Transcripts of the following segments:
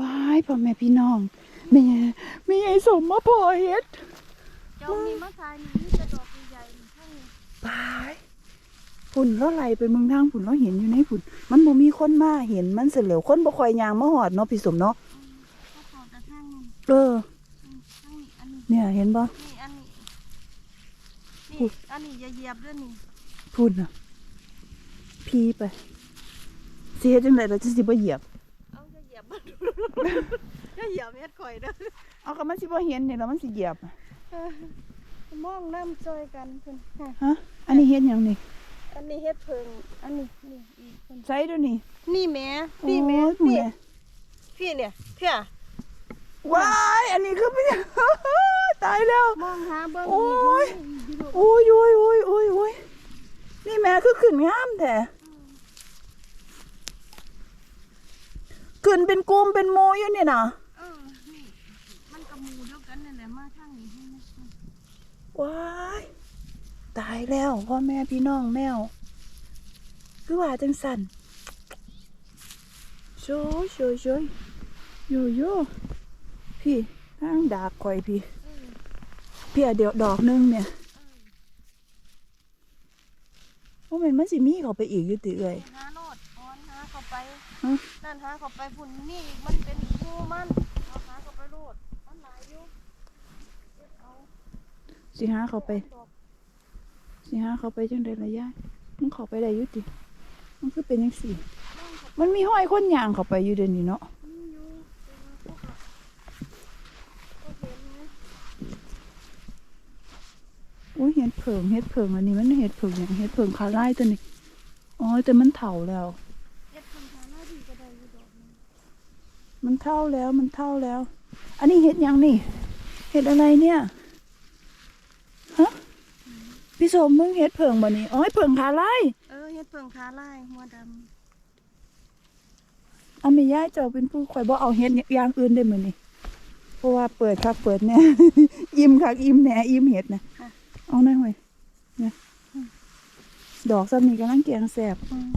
ว้ายพ่อแม่พี่น้องแม่แม่ยายสมมาพ่อเฮ็ดเจ้ามีมะทายนี่มีแต่ดอกใหญ่ๆนี่ข้างนี้บายฝุ่นเราไหลไปเมืองทางฝุ่นเราเห็นอยู่ในฝุ่นมันบ่มีคนมาเห็นมันเสเหลวคนบ่ค่อยยางมาหอดเนาะพี่สมเนาะก็ขอแต่ข้างนี้เอออืมข้างนี้อันนี้เนี่ยเห็นบ่นี่อันนี้นี่อันนี้อย่าเหยียบด้วยนี่ฝุ่นอะพีไปสิเฮ็ดจังไดเราจะสิบ่เหยียบ อย่าเหยียบเม็ดข่อยเด้อเอาก็มันสิบ่เห็นนี่แล้วมันสิเหยียบอะเออมองน้ำจอยกันเพิ่นค่ะฮะอันนี้เฮ็ดหยังนี่อันนี้เฮ็ดเพิงอันนี้นี่อีกเพิ่นใส่เดูนี่นี่แหม่นี่แหม่โอ้ยพี่แม่พี่เนี่ยเพี่ยว้ายอันนี้คือเป็นหยังตายแล้ว มองหาเบิ่งโอ้ยอีกโอ้ยโอ้ยโอ้ยโอ้ยโอ้ยนี่แม่คือขึ้นงามแท้ ขึ้นเป็นกลุ่มเป็นโมอยู่นี่นะเออนี่มันกับหมูเดียวกันนั่นแหละมาทางนี้ให้นะว้ายตายแล้วพ่อแม่พี่น้องแมว คือว่าจังสันโชยโชยโชยโยโย่พี่นั่งดากคอยพี่เออพี่อะเดี๋ยวดอกหนึงเนี่ยเออว่ามันมันสิมีเขาไปอีกอยู่ติเอ่ยหาโนดออนหาเข้าไปฮะ นั่นหาเขาไปพุ่นนี่มันเป็นหมูมันเอาหาเขาไปโลดมันหลายอยู่เก็บเอาสิหาเขาไป ดอกสิหาเขาไปจังไดระยะมันเขาไปได้อยุติมันคือเป็นยังสี่ นั่งเขามันมีห้อยคนยางเขาไปอยู่เดี๋ยวนี้เนาะอยู่เป็นพวกอะก็เห็นนะโอ้ยเห็ดเผิงเห็ดเผิงอันนี้มันเห็ดเผิงอย่างเห็ดเผิงคาไล่ตัวนี้อ๋อแต่มันเถาแล้ว เก็บคนหาหน้าที่ก็ได้อยู่ดอกหนึง มันเท่าแล้วมันเท่าแล้ว อันนี้เห็ดหยังนี่ เห็ดอะไรเนี่ยฮะพี่สมมึงเห็ดเผิงบ่นี่อ๋อเห็ดเผิงคาไล่เออเฮ็ดเพิ่งขาลายหัวดเอาไม่ย้ายเจ้าเป็นผู้ข่อยบ่เอาเห็ดอย่างอื่นได้มื้อนี่เพราะว่าเปิดคักเปิดแน่อิ่มคักอิ่มแหน่อิ่มเห็ดนะเอาหน่อยห่วยเนี่ยดอกซ้ำนี่กำลังแกงแซ่บำอืม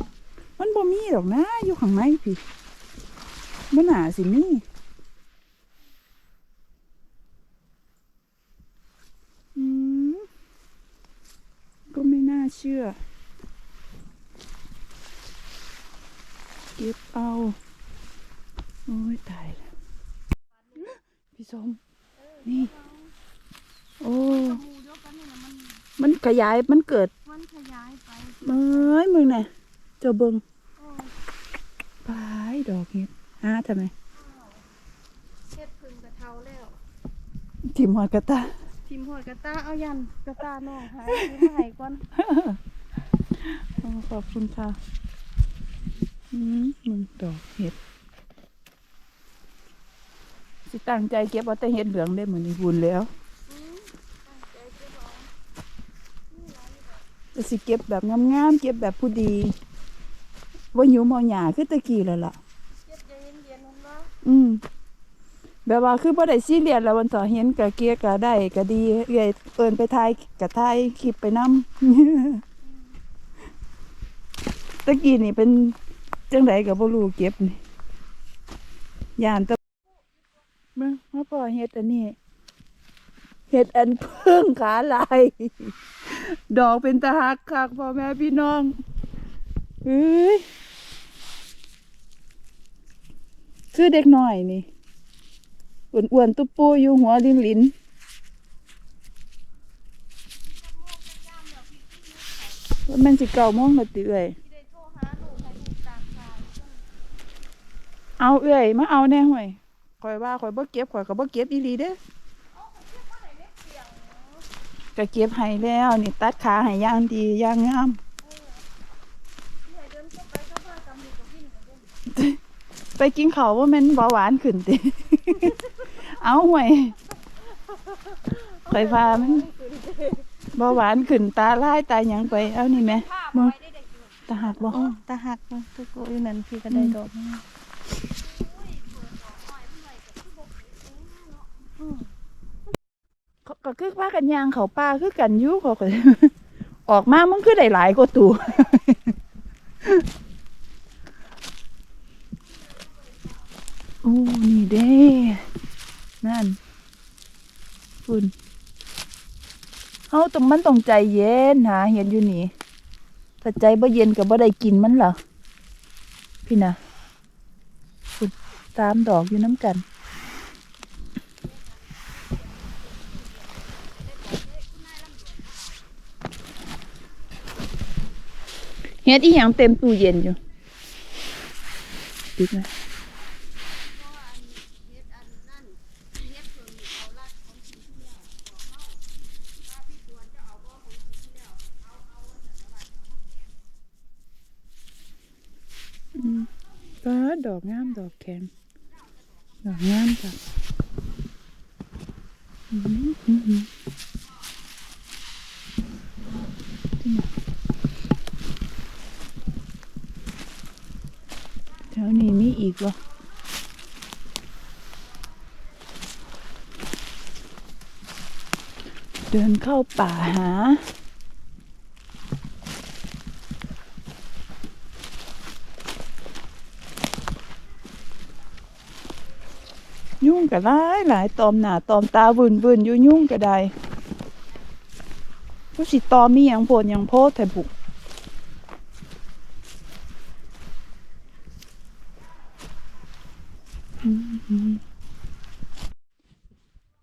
มันบ่มีดอกนะอยู่ข้างในพี่ มันหาสิมีอืมก็ไม่น่าเชื่อ เก็บเอา โอ้ย ตายแล้ว พี่สมนี่ โอ้หมูเดียวกันนี่แหละมันมันขยาย มันเกิด มันขยายไปเอ้ยมึงน่ะเจ้าเบิงโอ้ปลายดอกเห็ด หาทำไมเฮ็ดเพิ่งกระเทาแล้วทิมหอดกระตาทิมหัวกระตาเอายันกระตาน้องหายหายก่อนโอ้ขอบคุณค่ะอืมมึงดอกเห็ดสิตั้งใจเก็บเอาแต่เห็ดเหลืองได้เหมือนในบุญแล้วอืมตั้งใจเก็บเอาจะสิเก็บแบบงามๆเก็บแบบผู้ดีว่าหิวเมาหยาคือตะกี้แล้วล่ะ เก็บใจเย็นๆนั่นว่า อืม แบบว่าคือบ่ได้ซีเรียสแล้ววันต่อเห็นกะเกียกะได้กะดีเอ้ยเอินไปถ่ายกะถ่ายคลิปไปนำตะกี้นี่เป็นจังไดก็บ่รู้เก็บนี่ย่านตะเบิ่งมาพอเฮ็ดอันนี้เฮ็ดอันเพิ่งขาลาย ดอกเป็นตาหักคักพ่อแม่พี่น้องเฮ้ย คือเด็กน้อยนี่อ้วนๆตุ๊ปูอยู่หัวลิ้นลิ้นว่ามันสิเก่ามงและติเอ้ยที่ได้โทรหาลูกให้ลูกตามข่าวเอาเอ้ยมาเอาแน่ห่วยข่อยว่าข่อยบ่เก็บข่อยก็บ่เก็บอีหลีเด้อก็เก็บให้แล้วนี่ตัดขาให้ย่างดีย่างงาม ไปเข้าบ้านตามลูกกับพี่กับเด้อไปกินข้าวว่าแม่นเบาหวานขึ้นติ เอาห่วยข่อยพามันเบาหวานขึ้นตาลายตาหยังไป เอานี่แม่ผ้ามึไว้งได้เด็กอยู่ตาหักบ่อ๋อตาหักมาทุกคนอยู่นั่นพี่ก็ได้ดอกนึงเขาก็คือว่ากันยางเขาป่าคือกันอยู่เขาก็ ออกมามันคือได้หลายกว่าตัว อ้นี่เด้นั่นคุณเฮาต้องมันต้องใจเย็นหาเห็นอยู่นี่ถ้าใจบ่เย็นก็บบ่ได้กินมันเหรอพี่นะคุณตามดอกอยู่น้ำกันเฮ็ดอีหยังเต็มตู้เย็นอยู่ปิดไหมอืมฟ้า ดอกแข็งดอกงามจ้ะอืมอืมอืมแถวนี้มีอีกเหรอเดินเข้าป่าหา ก็หลายหลายตอมหน้าตอมตาวืนวืนยุ่ยุ่งก็ได้ผู้สิตอมมีอย่างโพนอย่างโพดแต่บุก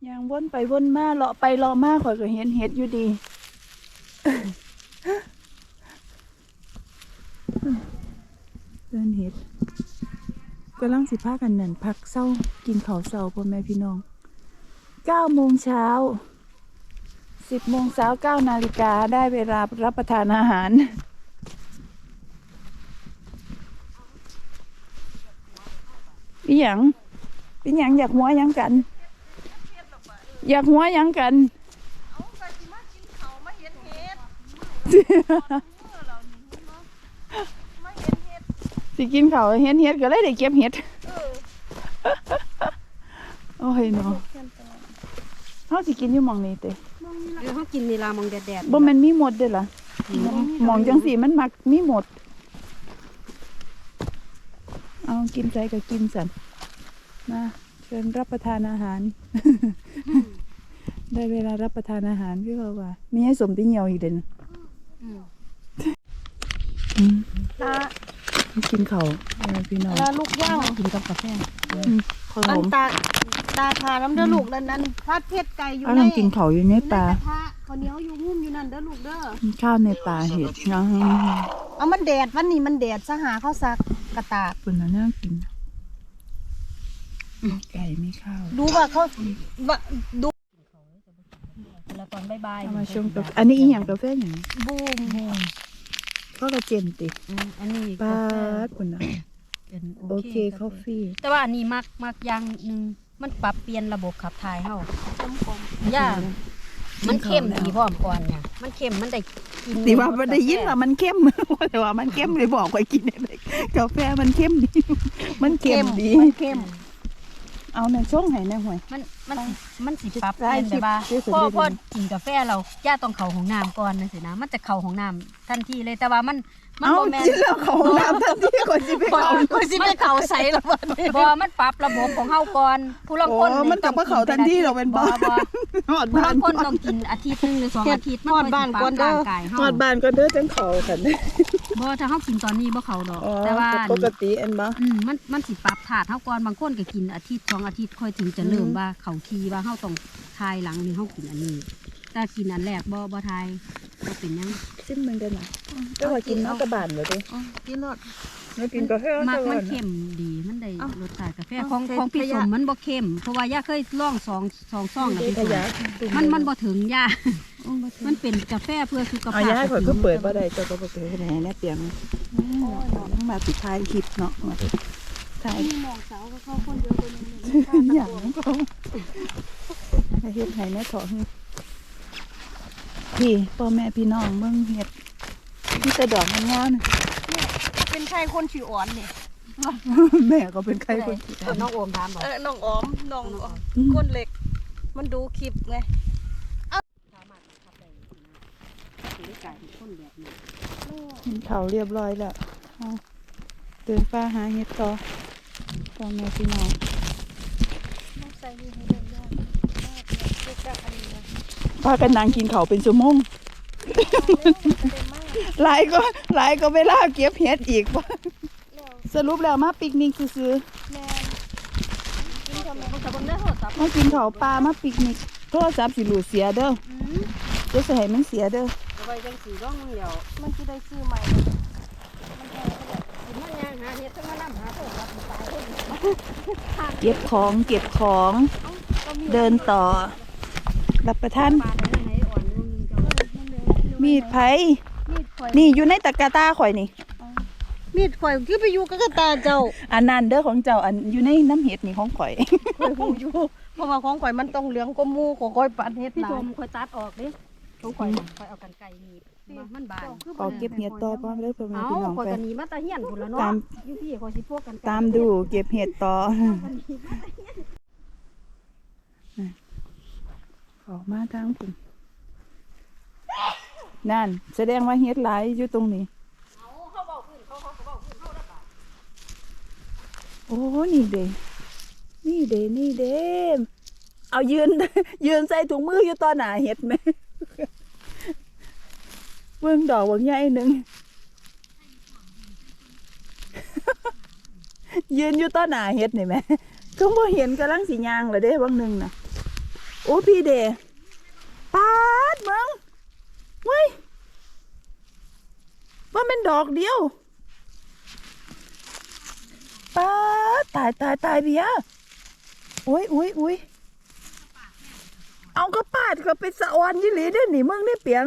ยางวนไปวนมาเลาะไปเลาะมาข่อยก็เห็นเห็ดอยู่ดี เดินเห็ดกำลังสิพากันนั่นพักเศร้ากินข้าวเศร้าพ่อแม่พี่น้องเก้าโมงเช้าสิบโมงเช้าเก้านาฬิกาได้เวลารับประทานอาหาร อีหยังเป็นหยังอยากหัวหยังกัน อยากหัวหยังกัน เอาไปสิมากินเขาวมาเห็นเห็ดเมื่อเรานี่เห็นบ่มาเห็นเห็ด สิกินข้าวเห็นเห็ดก็เลยได้เก็บเห็ดเออโอ้ยเนาะเฮาสิกินอยู่หม่องนี้เตะเออเขากินนี่ลามองแดดๆบ่แม่นมีหมดเด้อล่ะหม่องจังสีมันมักมีหมด เอากินใจก็กินสันมาเชิญรับประทานอาหาร ได้เวลารับประทานอาหารพี่ว่าว่ามีให้สมที่เหี่ยวอีกเด่นอืมตา กินข้าวเออพี่น้องตาลูกย่างกินกับกาแฟอืมขอันนมตาตาทาน้ำเด้อลูกนั่นนั่นพัดเพชรไก่อยู่เอาในลังกินข้าวอยู่ในป่ากระทะข้าวเหนียวอยู่หุ้มอยู่นั่นเด้อลูกเด้อกินข้าวในป่าเห็ดเนาะเอามันแดดวันนี้มันแดดซะหาข้าวซักกระตากคุณน่ะน่ากินไก่ไม่ข้าวดูว่าเขาว่าดูแล้วตอนบ่ายเอามาชงกาแฟอันนี้อีหยังกาแฟอย่างบูม ก็กระเจนติอืมอันนี้ปากาแฟดคุณน่ะเป็นโอเคคอฟฟี่ แต่ว่าอันนี้มักมักอย่างหนึงมันปรับเปลี่ยนระบบขับถ่ายเฮากลมย่ามันเข้มดีพร้อมก่อนเนี่ยมันเข้มมันได้กินติว่ามันได้ยินว่ามันเข้มแต่ว่ามันเข้มเลยบอกไว้กินได้กาแฟมันเข้มดี มันเข้มดีมันเข้ม เอาในช่วงไหนในห่วย มันมันสิมันสิปรับได้เปลี่ยนแบบว่าที่สุดพอได้ดีพอกินกาแฟเราย่าต้องเข้าห้องน้ำก่อนนะสินะมันจะเข้าห้องน้ำทันทีเลยแต่ว่ามัน มันเอาบ่แม่น กินแล้วเขาน้ำทันทีก่อนสิไปเขา ก็สิไปเขาใส่ละวันนี้บ่มันปรับระบบของเฮาก่อน ผู้ลางคนโอ้มันกลับมาเข้าทันทีเหรอเป็นบ่บ่หอดผู้บ้าลานงคนต้องกินอาทิตย์หนึงหรือสองอาทิตย์มันค่อยสิปรับร่างกายเฮาหอดบ้านก็เด้อจังเขากันบ่ถ้าเฮากินตอนนี้บ่เข้าดอก อ๋อแต่ว่าปกติอันบ่ อืมมันมันสิปรับถาดเฮาก่อนบางคนก็กินอาทิตย์สองอาทิตย์ค่อยถึงจะเริ่มอืม ว่าเข้าทีว่าเฮาต้องทายหลังนี่เฮากินอันนี้แต่กินอันแรกบ่บ่ทาย บ่เป็นหยังซิมมันกันน่ะแต่ว่ากินนอกกระบานเลยเด้กินรสแล้วกินกาแฟมักแต่ว่ามันเข้มดีมันได้เอ้ารสชาติกาแฟเอ้าของใส่ของพี่ขสยะมมันบ่เข้มเพราะว่าย่าเคยลองสองสองซองนะดีพี่ขสมยะมันมันบ่ถึงย่ามันเป็นกาแฟเพื่อสุขเอาภาพย้ายข่อยก็เปิดบ่ได้เจ้าก็บ่เปิดให้แน่เตียงต้องมาปิดท้ายคลิปเนาะมาถ่ายมีหมองสาวก็เข้าคนเดียวคนนึงอย่างก็ให้เฮ็ดให้แม่ถอ พี่พ่อแม่พี่น้องเบิ่งเฮ็ดที่แต่ดอกมันงามน่ะเป็นใครคนฉีอ่อนเนี่ยแม่ก็เป็นใครคนขี้น้องโอมถามบอกเออน้องออมน้องออมคนเล็ก มันดูคลิปไงสามารถทำได้ถึงกลายเป็นคนแบบนี้กินข้าวเรียบร้อยแล้วเอาเดินป่าหาเฮ็ดต่อพ่อแม่พี่น้องต้องใส่นี่ให้เดินได้เด็กกับอันนี้นะ พากันนั่งกินข้าวเป็นชั่วโมงเร็วมันจะได้มากหลายก็หลายก็เวลาเก็บเห็ดอีกบ่แล้วสรุปแล้วมาปิกนิกซื่อแม่กินทำไมเขาจะบนได้โหดตับๆมากินข้าวปลามาปิกนิกโทรศัพท์สิหลุดเสียเด้ออืมเดี๋ยวสิให้มันเสียเด้อเอาไว้จังสีร่องมึงเดียวมันจะได้ซื้อใหม่มันแพงก็ได้กินมันยังหาเฮ็ดทั้งมานํหาโทษรับตายคนเก็บของเก็บของก็มีเดินต่อ รับประทานปลาได้ไหนอ่อนนึงเจ้ามีดไผมีดข่อยนี่อยู่ในตะกร้าตาข่อยนี่ มีดข่อยคือไปอยู่กับกระตาเจ้า อันนั้นเด้อของเจ้าอันอยู่ในน้ำเห็ดนี่ของข่อยข่อยหูอยู่เพราะว่าของข่อยมันต้องเหลืองกว่าหมูของข่อยปัดเฮ็ดพี่หลาชยมข่อยตัดออกดิของข่อยน่ะข่อยเอากันไก่หนีบมามันบานขอเก็บเห็ดต่อพ่อเด้อพ่อแม่เอาพี่น้องข่อยไปก็หนีมาแตะเฮียนพุ่นละเนาะตามอยู่พี่ข่อยสิพวกกันไก่ตามดูเก็บเห็ดต่อ ออกมาทางปุ่มนั่น แสดงว่าเห็ดหลายอยู่ตรงนี้ โอ้นี่เด้นี่เด้นี่เด้เอายืน ยืนใส่ถุงมืออยู่ตอนหนาเห็ดไหมเบิ่งดอกบางใหญ่หนึ่งยืนอยู่ต้นหนาเฮ็ดนี่แหมก็บ่เห็นกำลังสิย่างเลยเด้บางหนึ่งน่ะ โอ้พี่เดปาดมึงเว้ยว่าเป็นดอกเดียวปาดตายตายตายเบียโอ้ยโอ้ยโอ้ยเอาก็ปาดก็เป็นสะออนยี่หลีเด้อนี่มึงได้เปียง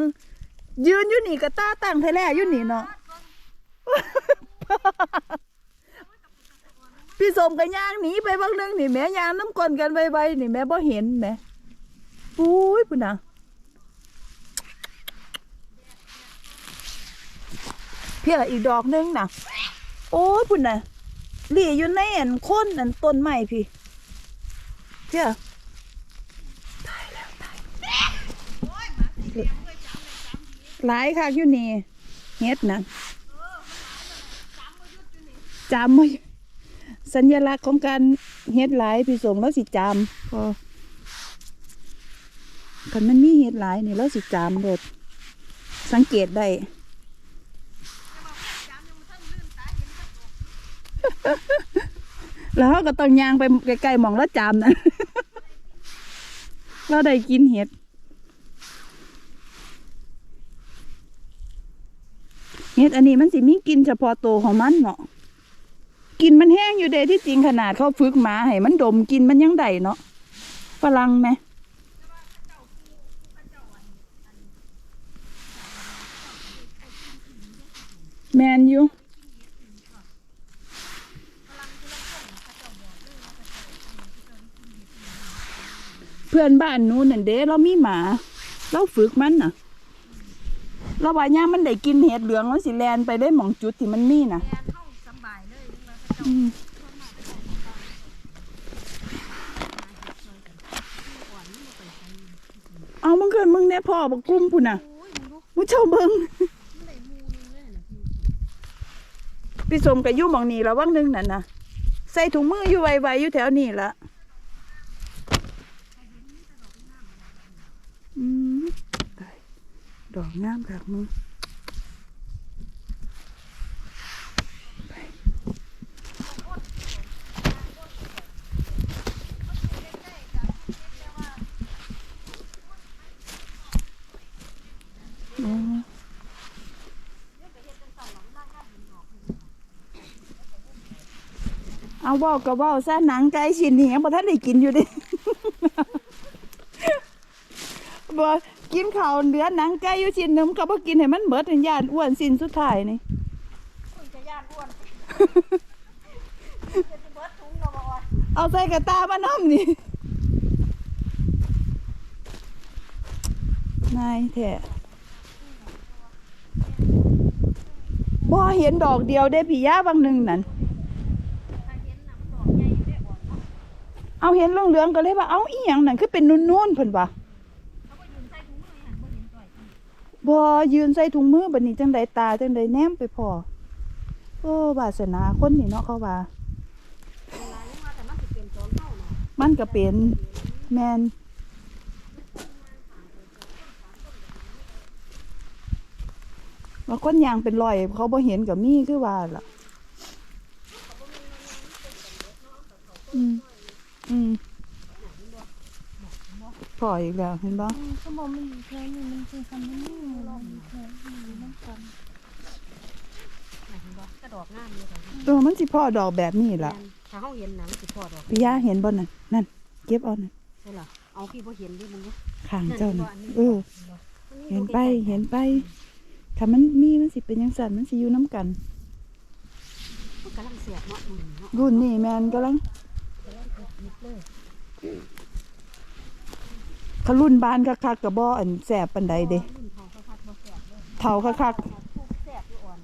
ยืนอยู่นี่กะตาตั้งไทยแล่อยู่นี่เนาะพี่สมกับย่างหนีไปบางนึงนี่แม่ย่างน้ำกลนกันใบๆนี่แม่บ่เห็นแม่ อุ้ยพุ่นนะเพียอีกดอกหนึงนะโอ้ยพุ่นนะหลี่อยู่ในอันโคนอันต้นไม้พี่เพียตายแล้วตายหลายค่ะอยู่นี่เฮ็ดนะจำมาสัญลักษณ์ของการเฮ็ดหลายพี่สมแล้วสิจามพอ คันมันมีเฮ็ดหลายนี่แล้วสิจามโดดสังเกตได้แล้วก็ต้องยางไปใกล้ๆมองแล้วจามนะเราได้กินเห็ดเห็ดอันนี้มันสิมีกินเฉพาะตัวของมันเนาะกินมันแห้งอยู่เดที่จริงขนาดเขาฝึกหมาให้มันดมกินมันยังได้เนาะฝรั่งไหม แมนอยู่เพื่อนบ้านนู้นนั่นเด้เรามีหมา เราฝึกมันน่ะ เราว่าย่ามมันได้กินเห็ดเหลืองมันสิแลนไปได้หมองจุดที่มันมีน่ะแม่เข้าสำบายเลยนึกว่าเขาเจ้าอืมเอามึงเกินมึงเนี่ยพ่อบักกุ้มพุ่นน่ะมึงเจ้าเบิง พี่สมกับยู่หมองนี่ล้วว่างหนึงนั่นนะใส่ถุงมืออยู่ไวๆอยู่แถวนี้ละอืมตายดอกงามครับมึง อ๋อ เอาเว่าก็เว่าซะหนังไก่ชิ้นนี้ยังบ่ทันได้กินอยู่ดิ บ่กินข้าวเหลือหนังไก่อยู่ชิ้นหนึงก็บ่กินให้มันเบิดให้ย่านอ้วนสิ้นสุดท้ายนี่ คุยจะย่านอ้วนจะเบิดถุงเนาะบ่อ่อนเอาใส่กระตามาน้ำนี่ นายแท้บ่เห็นดอกเดียวได้พี่ยาบางหนึ่งนั่น ถ้าเห็นน่ะมันดอกใหญ่ได้อ่อนเนาะ เอาเห็นเหลืองก็เลยว่าเอาอีหยังนั่นคือเป็นนุ่นๆเพิ่นว่าเขาก็ยืนใส่ถุงมือหันบ่เห็นจ่อยบ่ยืนใส่ถุงมือบัดนี้จังใดตาจังใดแนมไปพอโอ้วาสนาคนนี่เนาะเขาว่า มันก็เป็นแมนว่าคนยางเป็นรอย เขาบ่เห็นกับมีคือว่าล่ะ อืม อืมพออีกแล้วเห็นบ่ก็มองมันอยู่แค่นี้มันคือคำนี้เราอยู่แค่นี้น้ำกันกระดอกงามเลยตัวมันสิพ่อดอกแบบนี้ล่ะถ้าเฮาเห็นหนังสิพ่อดอกพี่ย่าเห็นบ่นั่นนั่นเก็บเอานั่นใช่หรอเอาพี่บ่เห็นดิมึงบ่ข้างเจ้าน่ะเออ เห็นไปเห็นไปถ้ามันมีมันสิเป็นยังสั่นมันสิอยู่น้ำกันกำลังเสียบเนาะรุ่นนี้แมนกำลัง ขารุ่นบ้านคักๆกับบ่อันแสบปันใดเด้รุ่นเขาเขาพัดบ่แสบเลยเท่าคักทุกแสบอยู่อ่อน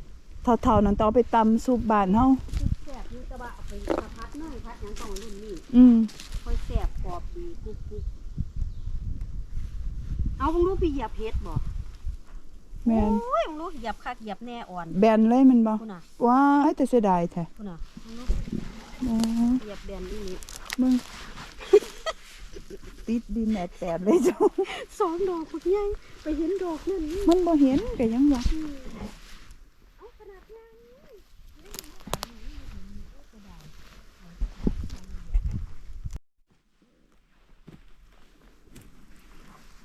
ๆเท่าๆนั้นต้องเอาไปตำซุปบ้านเฮาทุกแสบอยู่แต่ว่าเอาไปพัดเนื่อยพัดหยังต้องรุ่นนี้อืมค่อยแสบกรอบดีกุ๊กกุ๊กเอามึงรู้พี่เหยียบเฮ็ดบ่แมนโอ้ยมึงรู้เหยียบคักเหยียบแน่อ่อน แบนเลยแมันบ่พุ่นน่ะว้ายแต่เสียดายแท้พุ่นน่ะมึงรู้อ๋อเหยียบแบนอีนี่ มึง ติดดินแแตดเลยเจ้าสองดอกพวกใหญ่ไปเห็นดอกนั่นนี่มันบ่เห็นก็ยังว่าเอาขนาดใหญ่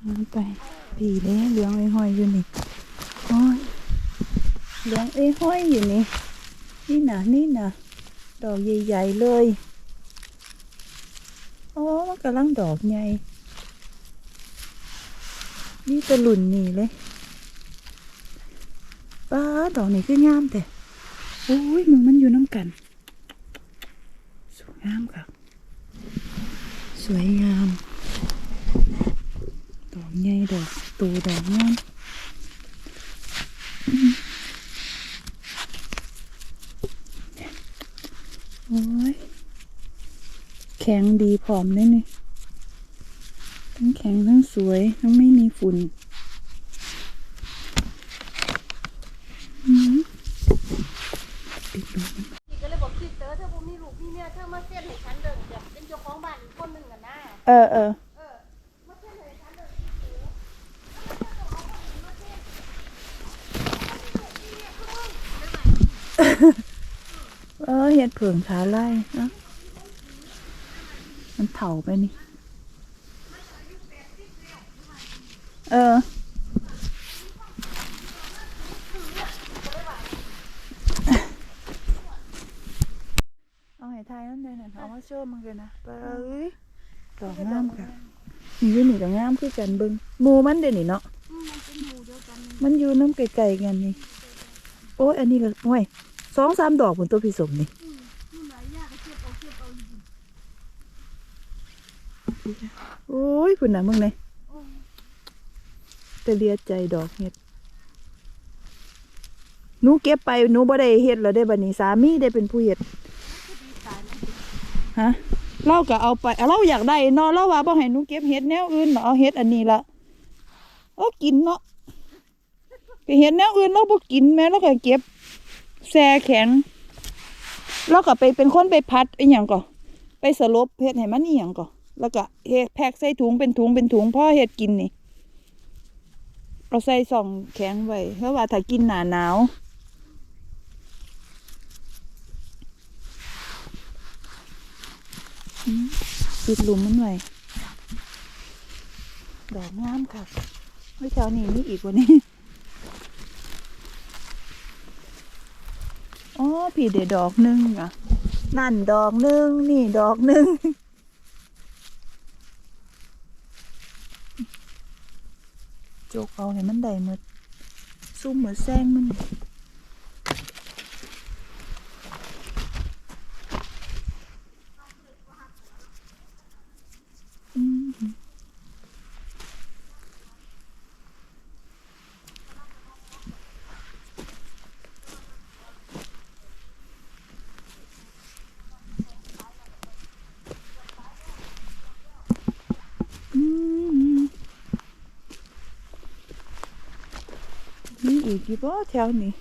เอาไปปีเด้เหลืองไอ้ห้อยอยู่นี่โอ้ยเหลืองไอ้ห้อยอยู่นี่ นี่น่ะนี่น่ะดอกใหญ่ๆเลยโอ้มัน กำลังดอกใหญ่นี่ตะหลุนนี่เลยป้าดอกนี่คืองามแต่โอ้ยมึงมันอยู่น้ำกัน สวยงามค่ะ สวยงาม ดอกใหญ่ดอกตูดอกงามอืมโอ้ย แข็งดีผอมเลยนี่ทั้งแข็งทั้งสวย ทั้งไม่มีฝุ่นอืมปิดลงพี่ก็เลยบอกคิดเตอถ้าผมมีลูกมีเมียเธอมาเสียนให้ฉันเดินแบบเป็นเจ้าของบ้านอีกคนหนึ่งอะนะเออเออเออมาเสียนให้ฉันเดินเออเห็ดเผิงขาไล่เนาะ มันเถาไปนี่ เออ เอาให้ทายนั่นเลยนะเอามาโชว์มันกันนะไปเอ้ยดอกงามค่ะนี่อยู่นี่ก็งามคือกันเบิงหมูมันเดี๋ยวนี้เนาะมันอยู่น้ำไกลๆกันนี่ โอ้ยอันนี้ก็โอ้ยสองสามดอกบนตัวพิสมนี่ โอ้ยคุณนะมึงเนี่ยแต่เลียใจดอกเห็ดหนูเก็บไปหนูบ่ได้เฮ็ดแล้วได้บัดนี้สามีได้เป็นผู้เฮ็ดฮะเราก็เอาไปเราอยากได้เนาะเราว่าบ่ให้หนูเก็บเฮ็ดแนวอื่นเนาะเอาเฮ็ดอันนี้ละเอากินเนาะก็เฮ็ดแนวอื่นเราบ่กินแม่เราก็เก็บแช่แข็งเราก็ไปเป็นคนไปพัดอีหยังก่อไปสลบเฮ็ดให้มันอีหยังก่อ แล้วก็เฮ็ดแพ็คใส่ถุงเป็นถุงเป็นถุงพ่อเฮ็ดกินนี่ เอาใส่ส่องแข็งไว้เพราะว่าถ้ากินหนาหนาวปิดหลุมมันไว้ดอกงามค่ะเมื่อเช้านี้มีอีกวันนี้อ๋อพี่เดี๋ยวดอกหนึงอะ นั่นดอกหนึง นี่ดอกหนึง โจกเอาให้มันได้หมดซุ่มเหมือนแซงมันอืมอืม มี อีกกี่บ่แถวนี้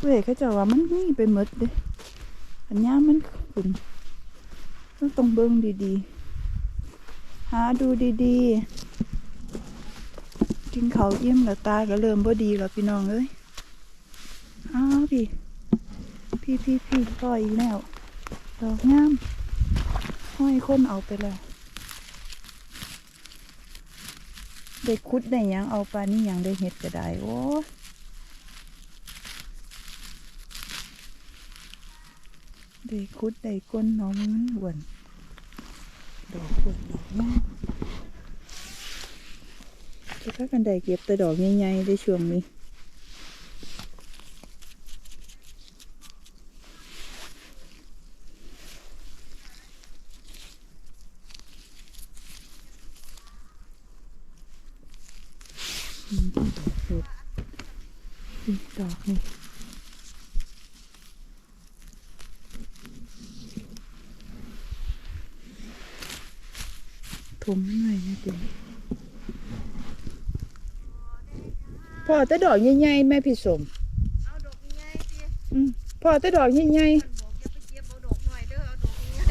เว้ยเขาจะว่ามันนี่ไปหมดเด้อันยามมันขึ้นต้องต้องเบิ่งดีๆ หาดูดีๆ กินเขาวอิ่มแล้วตาก็เริ่มบ่ดีแล้วพี่น้องเอ้ยอ้าวพี่ พี่พี่พี่ปล่อยอีกแล้ว ดอกงามห้อยคนเอาไปแล้ว ได้คุดได้ยังเอาปลานี่ยังได้เห็ดก็ได้โอ้ได้คุดได้ก้นน้องมันหวนดอกหวนดอกมากจะพากันได้เก็บแต่ดอกใหญ่ๆได้ช่วงนี้ อืมดอกสดนี่ดอกนี่ถ มหน่อยนะเดี๋ยวพ่อแต่ดอกใหญ่ๆแม่พี่สมเอาดอกใหญ่ๆสิอืมพ่อแต่ดอกใหญ่มันบอกอย่าไปเก็บเอาดอกหน่อยเด้อเอาดอกใหญ่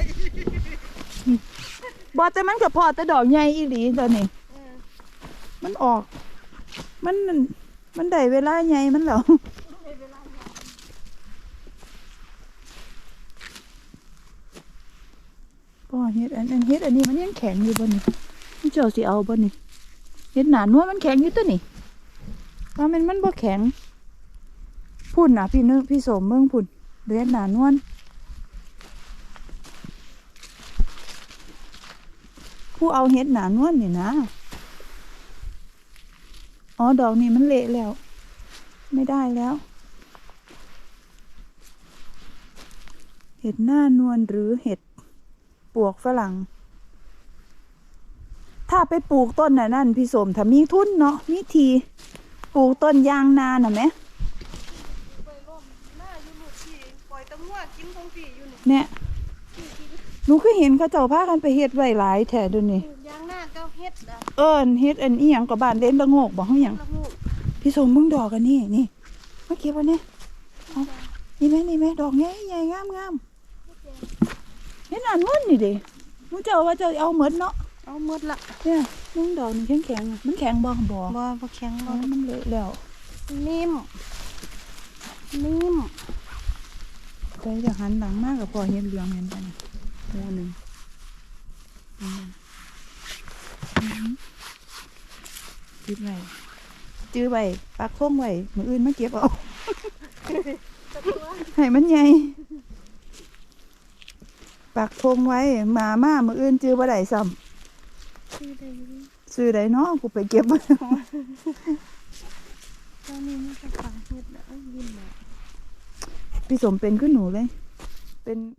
ๆบอแต่มันกับพ่อแต่ดอกใหญ่อีหลีตอนนี้เออมันออก มันมันได้เวลาใหญ่มันเหรอ ไม่เป็นไรหรอก พ่อเฮ็ดอั นอันเฮ็ดอันนี้มันยังแข็งอยู่บ่นี่นี่เจ้าสิเอาบ่นี่เฮ็ดหนานวมันแข็งอยู่ตัวนี่ว่ามันมันบ่แข็งพุ่นน่ะพี่นึกพี่สมเบิ่งพุ่นเฮ็ดหนานวลผู้เอาเฮ็ดหนานวลนี่นะอ๋อดอกนี้มันเละแล้ว ไม่ได้แล้วเห็ดหน้านวลหรือเห็ด ปวกฝรั่ง ถ้าไปปลูกต้นน่ะนั่นพี่สมถ้ามีทุนเนาะมีทีปลูกต้นยางนาน่ะไหมไปร่มหน้าอยู่ลูกพี่ปล่อยแตะงัวกินของพี่อยู่นี่เนี่ยหนูคือเห็นเขาเจ้าพากันไปเฮ็ดไว้หลายแถดูนี่ปลูกยางหน้าก็เฮ็ดอะเอิ้นเฮ็ดอันอีหยังกับบ้านเล่นละโงกบอกเฮาหยังละงูกพี่สมมึงดอกอันนี้นี่มาเก็บอันนี้เอานี่ไหมนี่ไหมดอกใหญ่ใหญ่งามงาม เฮ็ดอันนู้นนี่เด้มึงเจ้าว่าเจ้าเอาหมดเนาะเอาหมดละเนี่ยมึงดอกนี่แข็งแข็งๆอะมันแข็งบ่บ่บ่บ่แข็งอ๋บ่อมันเละแล้วนิ่ม นิ่ม ใจจะหันหลังมากกับพอเห็นเหลืองเห็นไปนะโอ้หนึ่งอืมอืมจืดไว้จื้อไว้ปักทงไว้มืออื่นมาเก็บเอาให้มันใหญ่ ปักทงไว้หมามามืออื่นจื้อบ่ได้ซ้คือได้อยู่ำซื้อได้เนาะกูไปเก็บตอนนี้มันจะฝังเฮ็ดแล้วยิ้มแล้วพี่สมเป็นขึ้นหนูเลย เป็น